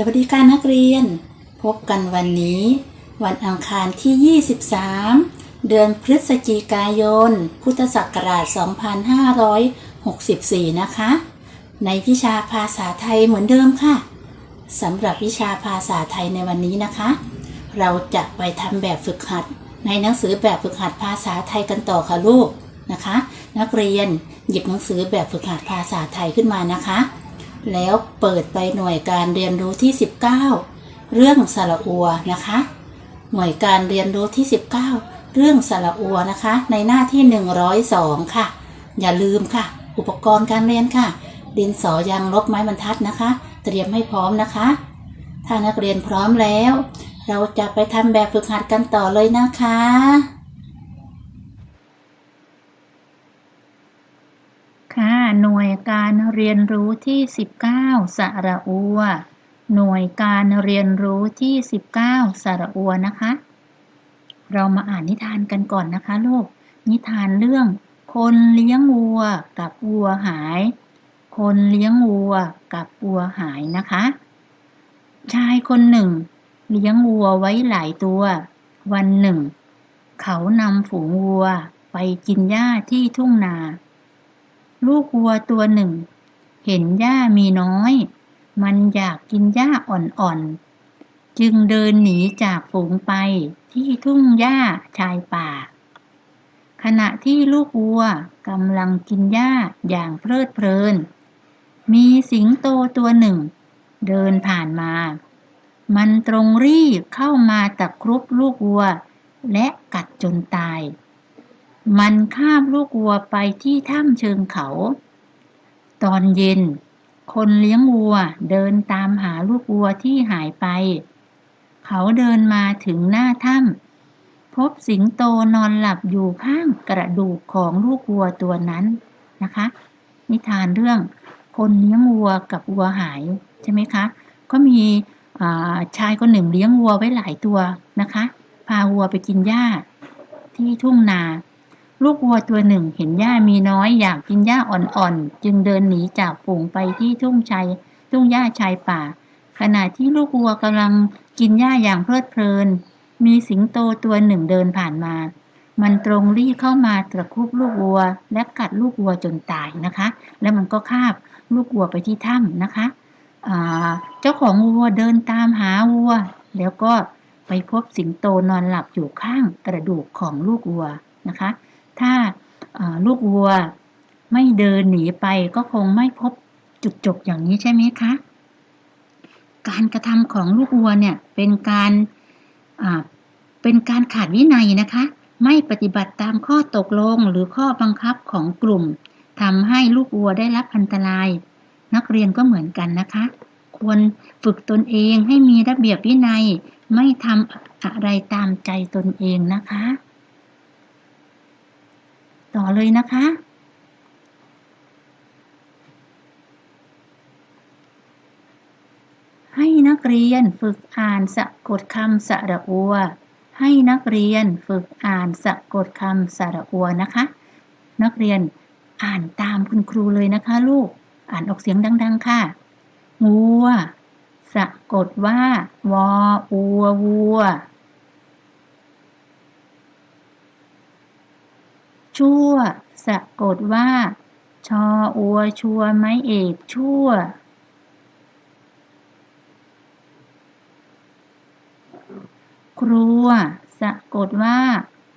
สวัสดีค่ะนักเรียน พบกันวันนี้ วันอังคารที่ 23 เดือนพฤศจิกายน พุทธศักราช 2564 นะคะ ในวิชาภาษาไทยเหมือนเดิมค่ะสำหรับวิชาภาษาไทยในวันนี้นะคะ เราจะไปทำแบบฝึกหัด ในหนังสือแบบฝึกหัดภาษาไทยกันต่อค่ะลูกนะคะ นักเรียนหยิบหนังสือแบบฝึกหัดภาษาไทยขึ้นมานะคะ แล้วเปิดไปหน่วยการเรียนรู้ที่ 19 เรื่องสระอัวนะคะ หน่วยการเรียนรู้ที่ 19 เรื่องสระอัวนะคะ ในหน้าที่ 102 ค่ะ อย่าลืมค่ะ อุปกรณ์การเรียนค่ะ ดินสอยางลบไม้บรรทัดนะคะ เตรียมให้พร้อมนะคะ ถ้านักเรียนพร้อมแล้ว เราจะไปทำแบบฝึกหัดกันต่อเลยนะคะค่ะ หน่วย การเรียนรู้ที่ 19 สระอัว หน่วยการเรียนรู้ที่ 19 สระอัวนะคะ เรามาอ่านนิทานกันก่อนนะคะลูก นิทานเรื่อง คนเลี้ยงวัวกับวัวหาย คนเลี้ยงวัวกับวัวหายนะคะ ชายคนหนึ่ง เลี้ยงวัวไว้หลายตัว วันหนึ่ง เขานำฝูงวัวไปกินหญ้าที่ทุ่งนา ลูกวัวตัวหนึ่ง เห็นหญ้ามีน้อย มันอยากกินหญ้าอ่อนๆ จึงเดินหนีจากฝูงไปที่ทุ่งหญ้าชายป่า ขณะที่ลูกวัวกำลังกินหญ้าอย่างเพลิดเพลิน มีสิงโตตัวหนึ่ง เดินผ่านมา มันตรงรีบเข้ามาตะครุบลูกวัว และกัดจนตาย มันคาบลูกวัวไปที่ถ้ำเชิงเขา ตอนเย็น คนเลี้ยงวัวเดินตามหาลูกวัวที่หายไป เขาเดินมาถึงหน้าถ้ำพบสิงโตนอนหลับอยู่ข้างกระดูกของลูกวัวตัวนั้นนะคะ นิทานเรื่องคนเลี้ยงวัวกับวัวหายใช่ไหมคะ ก็มีชายคนหนึ่งเลี้ยงวัวไว้หลายตัวนะคะ พาวัวไปกินหญ้าที่ทุ่งนา ลูกวัวตัวหนึ่งเห็นหญ้ามีน้อยอยากกินหญ้าอ่อนๆ จึงเดินหนีจากฝูงไปที่ทุ่งชัยทุ่งหญ้าชายป่า ขณะที่ลูกวัวกำลังกินหญ้าอย่างเพลิดเพลิน มีสิงโตตัวหนึ่งเดินผ่านมา มันตรงรีเข้ามาตะครุบลูกวัว และกัดลูกวัวจนตายนะคะ แล้วมันก็คาบลูกวัวไปที่ถ้ำนะคะเจ้าของวัวเดินตามหาวัว แล้วก็ไปพบสิงโตนอนหลับอยู่ข้างกระดูกของลูกวัวนะคะ ถ้าลูกวัวไม่เดินหนีไปก็คงไม่พบจุดจบอย่างนี้ใช่ไหมคะ การกระทำของลูกวัวเนี่ยเป็นการเป็นการขาดวินัยนะคะ ไม่ปฏิบัติตามข้อตกลงหรือข้อบังคับของกลุ่มทำให้ลูกวัวได้รับอันตราย นักเรียนก็เหมือนกันนะคะ ควรฝึกตนเองให้มีระเบียบวินัย ไม่ทำอะไรตามใจตนเองนะคะ ต่อเลยนะคะ ให้นักเรียนฝึกอ่านสะกดคำสระอัว ให้นักเรียนฝึกอ่านสะกดคำสระอัวนะคะ นักเรียนอ่านตามคุณครูเลยนะคะ ลูก อ่านออกเสียงดัง ๆ ค่ะวัว สะกดว่าวออัววัว ชั่ว สะกดว่า ชออัวชัวไม้เอกชั่ว ครัว สะกดว่า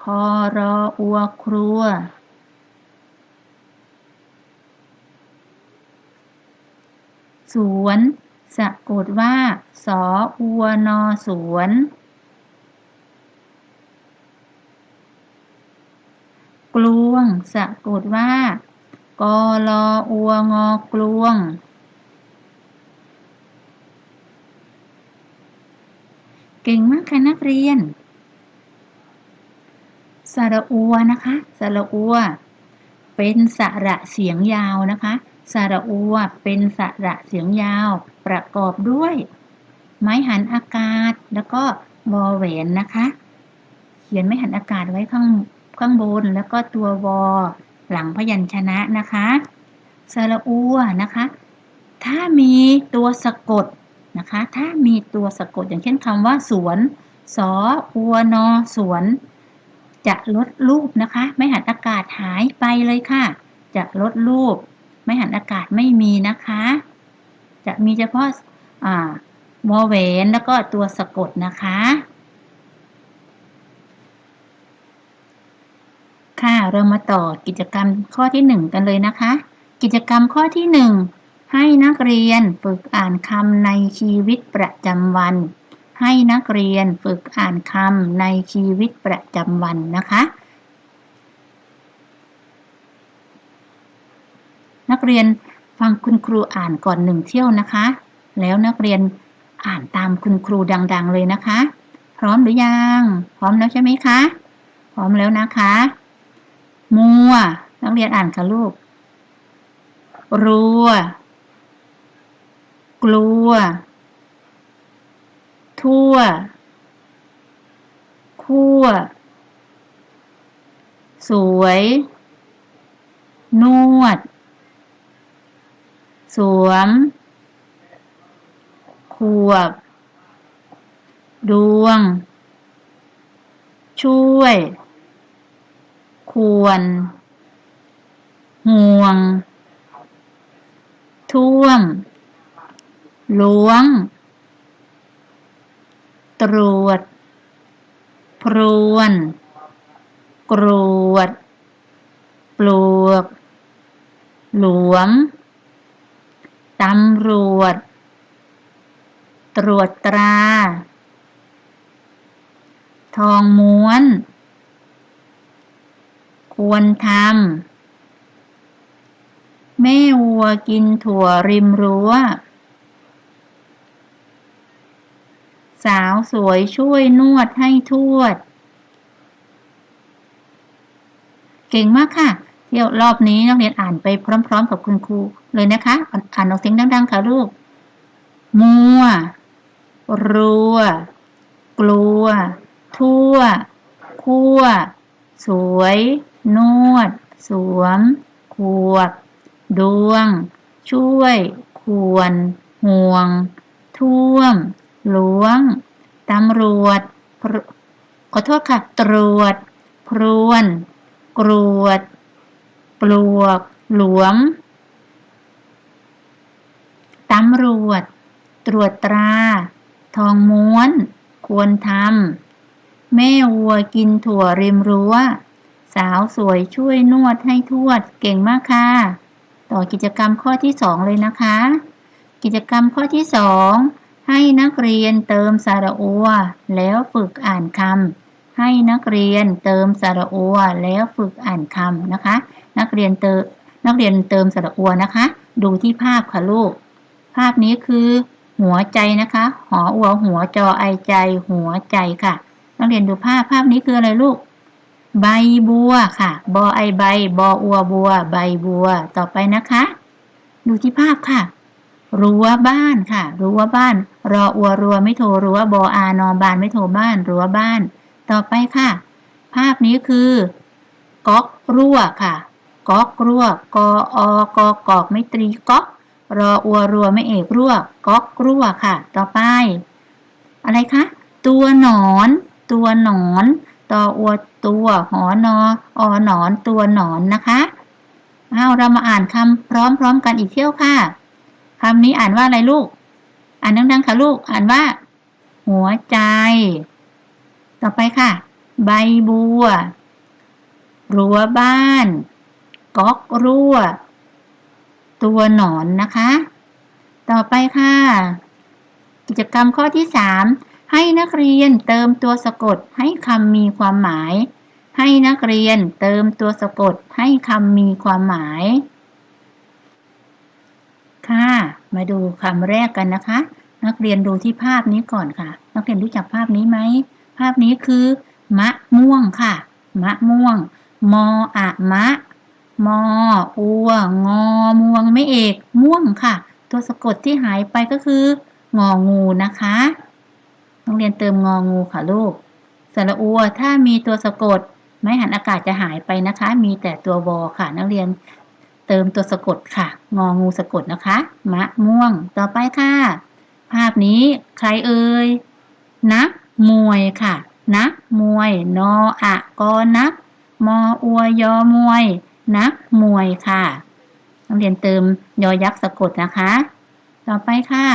คอรออัวครัว สวน สะกดว่า สออัวนอสวนลวง สะกดว่ากอลออัวงอกลวง เก่งมากค่ะนักเรียนสระอัวนะคะสระอัว เป็นสระเสียงยาวนะคะสระอัวเป็นสระเสียงยาว ประกอบด้วย ไม้หันอากาศแล้วก็วอแหวนนะคะ เขียนไม้หันอากาศไว้ข้าง ข้างบน แล้วก็ตัววอหลังพยัญชนะนะคะสระอัวนะคะ ถ้ามีตัวสะกดนะคะ ถ้ามีตัวสะกดอย่างเช่นคำว่าสวนสออัวนอสวน จะลดรูปนะคะ ไม่หันอากาศหายไปเลยค่ะ จะลดรูป ไม่หันอากาศไม่มีนะคะ จะมีเฉพาะอ่าวอแหวนแล้วก็ตัวสะกดนะคะ ค่ะ เรามาต่อกิจกรรมข้อที่หนึ่งกันเลยนะคะ กิจกรรมข้อที่หนึ่งให้นักเรียนฝึกอ่านคำในชีวิตประจำวัน ให้นักเรียนฝึกอ่านคำในชีวิตประจำวันนะคะ นักเรียนฟังคุณครูอ่านก่อนหนึ่งเที่ยวนะคะ แล้วนักเรียนอ่านตามคุณครูดัง ๆ เลยนะคะ พร้อมหรือยัง พร้อมแล้วใช่ไหมคะ พร้อมแล้วนะคะ มัว นักเรียนอ่านค่ะลูก รัว กลัว ทั่ว คั่ว สวย นวด สวม ขวบ ดวง ช่วย ควร ห่วง ท่วม ล้วง ตรวจ พรวน กรวด ปลวก หลวมตำรวจ ตรวจตรา ทองม้วน ควรทำ แม่วัวกินถั่วริมรั้ว สาวสวยช่วยนวดให้ทวด เก่งมากค่ะเที่ยวรอบนี้นักเรียนอ่านไปพร้อม ๆ กับคุณครูเลยนะคะ อ่านอ่านออกเสียงดัง ๆ ค่ะลูก มัว รัว กลัว ทั่ว คั่วสวย นวด สวม ขวบ ดวง ช่วย ควร ห่วง ท่วม หลวง ตำรวจรขอโทษค่ะ ตรวจ พรวน กรวด ปลวก หลวม ตำรวจ ตรวจตรา ทองม้วน ควรทำแม่วัวกินถั่วริมรั้ว สาวสวยช่วยนวดให้ทวดเก่งมากค่ะ ต่อกิจกรรมข้อที่สองเลยนะคะ กิจกรรมข้อที่สองให้นักเรียนเติมสระอัว แล้วฝึกอ่านคำให้นักเรียนเติมสระอัว แล้วฝึกอ่านคำนะคะ นักเรียนเติมนักเรียนเติมสระอัวนะคะ ดูที่ภาพค่ะลูก ภาพนี้คือหัวใจนะคะ หออัวหัวจอไอใจหัวใจค่ะ นักเรียนดูภาพภาพนี้คืออะไรลูก ใบบัวค่ะ บอไอใบ บออัวบัว ใบบัว ต่อไปนะคะ ดูที่ภาพค่ะ รั้วบ้านค่ะ รั้วบ้าน รออัวรัวไม่โทรรั้วบออานอบานไม่โทรบ้าน รั้วบ้าน ต่อไปค่ะ ภาพนี้คือก๊อกรั่วค่ะ ก๊อกรั่ว กออกอกอกไม่ตรีก๊อก รออัวรัวไม่เอกรั่ว ก๊อกรั่วค่ะ ต่อไป อะไรคะ ตัวหนอน ตัวหนอน ตออัว ตัวหอนออหนอนตัวหนอนนะคะเอาเรามาอ่านคำพร้อมๆกันอีกเที่ยวค่ะคำนี้อ่านว่าอะไรลูก อ่านดังๆค่ะลูก อ่านว่า หัวใจ ต่อไปค่ะ ใบบัว รั้วบ้าน ก๊อกรั่ว ตัวหนอนนะคะ ต่อไปค่ะ กิจกรรมข้อที่3 ให้นักเรียนเติมตัวสะกดให้คำมีความหมาย ให้นักเรียนเติมตัวสะกดให้คำมีความหมาย ค่ะ มาดูคำแรกกันนะคะ นักเรียนดูที่ภาพนี้ก่อนค่ะ นักเรียนรู้จักภาพนี้ไหม ภาพนี้คือ มะม่วงค่ะ มะม่วง มออะมะ มอ อัว งอ ม่วงไม่เอก ม่วงค่ะ ตัวสะกดที่หายไปก็คือ งองูนะคะ ต้องเรียนเติมงองูค่ะลูกสระอัวถ้ามีตัวสะกด ไม้หันอากาศจะหายไปนะคะ มีแต่ตัววอค่ะ นักเรียนเติมตัวสะกดค่ะ งองูสะกดนะคะ มะม่วง ต่อไปค่ะ ภาพนี้ใครเอ่ย นักมวยค่ะ นักมวย นออะกอนัก มออัวยอมวย นักมวยค่ะต้องเรียนเติมยอยักษ์สะกดนะคะ ต่อไปค่ะ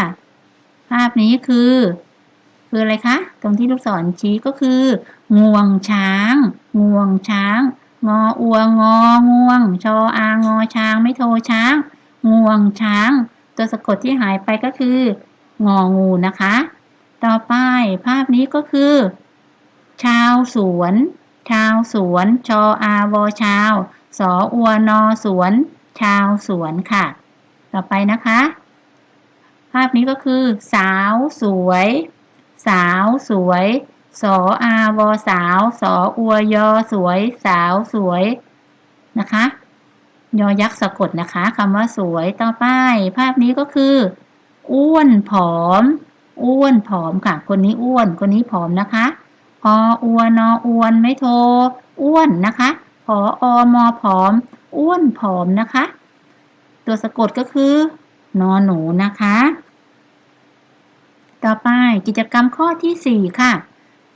ภาพนี้คือ คืออะไรคะ ตรงที่ลูกศรชี้ก็คือ งวงช้าง งวงช้าง งออัวงองวง ชออางอช้าง ไม่โทช้าง งวงช้าง ตัวสะกดที่หายไปก็คือ งองูนะคะ ต่อไปภาพนี้ก็คือ ชาวสวน ชาวสวน ชออาวอชาว สออัวนอสวน ชาวสวนค่ะ ต่อไปนะคะ ภาพนี้ก็คือ สาวสวย สาวสวย สออาวอสาว สออัวยอสวย สาวสวยนะคะ ยอยักษ์สะกดนะคะคำว่าสวยต่อไป ภาพนี้ก็คือ อ้วนผอม อ้วนผอมค่ะ คนนี้อ้วน คนนี้ผอมนะคะออวนออวนไม่โท อ้วนนะคะผออมอผอม อ้วนผอมนะคะ ตัวสะกดก็คือนอหนูนะคะ ต่อไปกิจกรรมข้อที่ 4 ค่ะ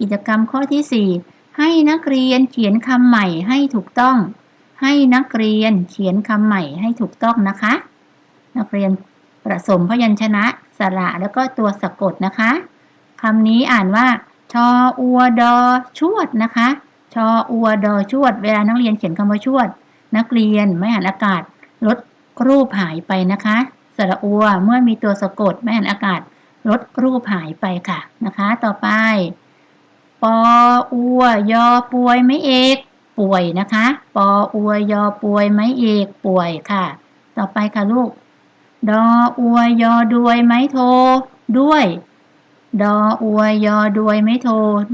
กิจกรรมข้อที่ 4 ให้นักเรียนเขียนคำใหม่ให้ถูกต้อง ให้นักเรียนเขียนคำใหม่ให้ถูกต้องนะคะ นักเรียนประสมพยัญชนะสระแล้วก็ตัวสะกดนะคะคำนี้อ่านว่า ชออัวดอชวดนะคะ ชออัวดอชวด เวลานักเรียนเขียนคำว่าชวด นักเรียนไม่หันอากาศลดรูปหายไปนะคะ สระอัวเมื่อมีตัวสะกดไม่หันอากาศ ลดรูปหายไปค่ะนะคะ ต่อไป ปออัวยอป่วยไม่เอกป่วยนะคะ ปออัวยอป่วยไม่เอกป่วยค่ะ ต่อไปค่ะลูก ดออวยอด้วยไม้โท ด้วย ดออวยอด้วยไม้โท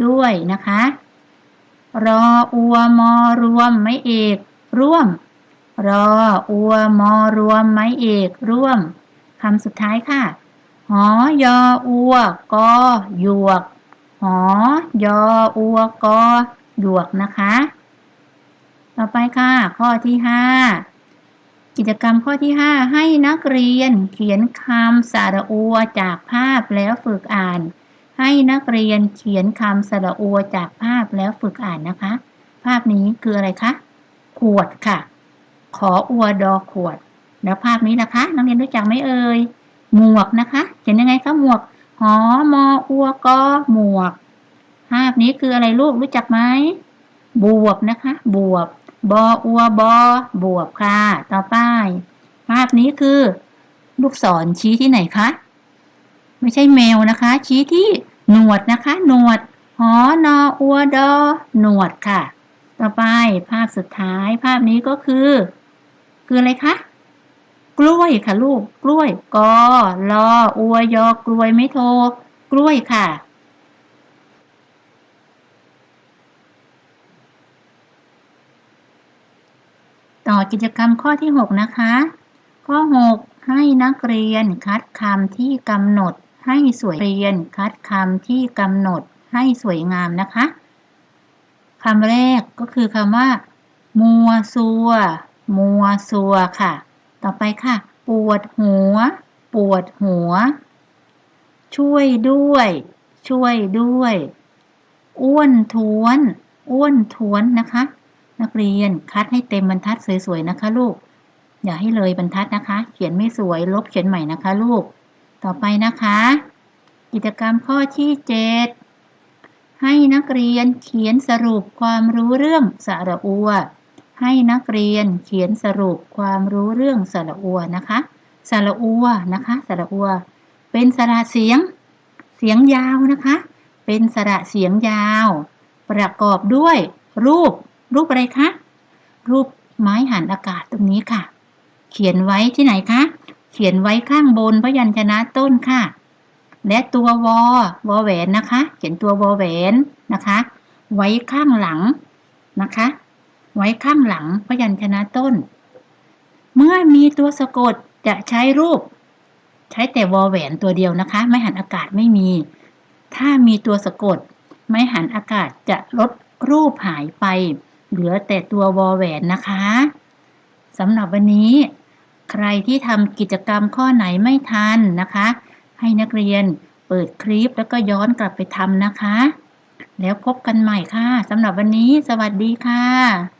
ด้วยนะคะ รออัวมอรวมไม้เอกร่วม รออัวมอรวมไม้เอกร่วมคำสุดท้ายค่ะ หอยออัวกอหยวก หอยออัวกอหยวกนะคะ ต่อไปค่ะ ข้อที่5กิจกรรมข้อที่ 5 ให้นักเรียนเขียนคำสระอัวจากภาพแล้วฝึกอ่าน ให้นักเรียนเขียนคำสระอัวจากภาพแล้วฝึกอ่านนะคะ ภาพนี้คืออะไรคะ ขวดค่ะ ขออัวดอขวด แล้วภาพนี้นะคะ นักเรียนรู้จักไหมเอ่ย หมวกนะคะเขียนยังไงคะหมวกหอมออัวกอหมวก ภาพนี้คืออะไรลูกรู้จักไหมบวบนะคะ บวบ บออัวบอบวบค่ะ ต่อไป ภาพนี้คือ ลูกศรชี้ที่ไหนคะ ไม่ใช่แมวนะคะ ชี้ที่หนวดนะคะ หนวด หอนออัวดอ หนวดค่ะ ต่อไปภาพสุดท้าย ภาพนี้ก็คือ คืออะไรคะ กล้วยค่ะลูก กล้วยกอลออัวยอกล้วยไม่โท กล้วยค่ะ ต่อกิจกรรมข้อที่ 6 นะคะ ข้อ 6 ให้นักเรียนคัดคำที่กำหนด ให้สวยเรียนคัดคำที่กำหนด ให้สวยงามนะคะคำแรกก็คือคำว่า มัวซัว มัวซัวค่ะ ต่อไปค่ะ ปวดหัว ปวดหัว ช่วยด้วย ช่วยด้วย อ้วนท้วน อ้วนท้วนนะคะ นักเรียนคัดให้เต็มบรรทัดสวยๆนะคะ ลูก อย่าให้เลยบรรทัดนะคะ เขียนไม่สวยลบเขียนใหม่นะคะ ลูก ต่อไปนะคะ กิจกรรมข้อที่7ให้นักเรียนเขียนสรุปความรู้เรื่องสระอัว ให้นักเรียนเขียนสรุปความรู้เรื่องสระอัวนะคะสระอัวนะคะสระอัว เป็นสระเสียง เสียงยาวนะคะ เป็นสระเสียงยาว ประกอบด้วยรูป รูปอะไรคะ รูปไม้หันอากาศตรงนี้ค่ะ เขียนไว้ที่ไหนคะ เขียนไว้ข้างบนพยัญชนะต้นค่ะ และตัววอวอแหวนนะคะ เขียนตัววอแหวนนะคะ ไว้ข้างหลังนะคะ ไว้ข้างหลังพยัญชนะต้น เมื่อมีตัวสะกดจะใช้รูป ใช้แต่วอแหวนตัวเดียวนะคะ ไม่หันอากาศไม่มี ถ้ามีตัวสะกด ไม่หันอากาศจะลดรูปหายไป เหลือแต่ตัววอแหวนนะคะสำหรับวันนี้ ใครที่ทำกิจกรรมข้อไหนไม่ทันนะคะ ให้นักเรียนเปิดคลิปแล้วก็ย้อนกลับไปทำนะคะ แล้วพบกันใหม่ค่ะสำหรับวันนี้ สวัสดีค่ะ